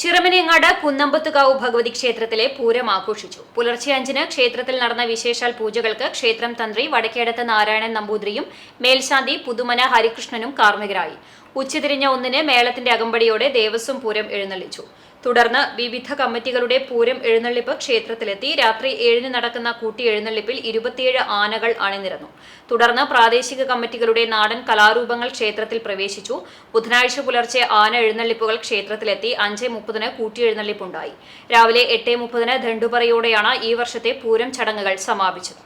ചിറമനേങ്ങാട് കുന്നമ്പത്തുകാവ് ഭഗവതി ക്ഷേത്രത്തിലെ പൂരം ആഘോഷിച്ചു. പുലർച്ചെ അഞ്ചിന് ക്ഷേത്രത്തിൽ നടന്ന വിശേഷാൽ പൂജകൾക്ക് ക്ഷേത്രം തന്ത്രി വടക്കേടത്ത് നാരായണൻ നമ്പൂതിരിയും മേൽശാന്തി പുതുമന ഹരികൃഷ്ണനും കാർമ്മികരായി. ഉച്ചതിരിഞ്ഞ ഒന്നിന് മേളത്തിന്റെ അകമ്പടിയോടെ ദേവസ്വം പൂരം എഴുന്നള്ളിച്ചു. തുടർന്ന് വിവിധ കമ്മിറ്റികളുടെ പൂരം എഴുന്നള്ളിപ്പ് ക്ഷേത്രത്തിലെത്തി. രാത്രി ഏഴിന് നടക്കുന്ന കൂട്ടി എഴുന്നള്ളിപ്പിൽ ഇരുപത്തിയേഴ് ആനകൾ അണിനിരന്നു. തുടർന്ന് പ്രാദേശിക കമ്മിറ്റികളുടെ നാടൻ കലാരൂപങ്ങൾ ക്ഷേത്രത്തിൽ പ്രവേശിച്ചു. ബുധനാഴ്ച പുലർച്ചെ ആന എഴുന്നള്ളിപ്പുകൾ ക്ഷേത്രത്തിലെത്തി. അഞ്ച് മുപ്പതിന് കൂട്ടി എഴുന്നള്ളിപ്പുണ്ടായി. രാവിലെ എട്ട് മുപ്പതിന് ദണ്ടുപറയോടെയാണ് ഈ വർഷത്തെ പൂരം ചടങ്ങുകൾ സമാപിച്ചത്.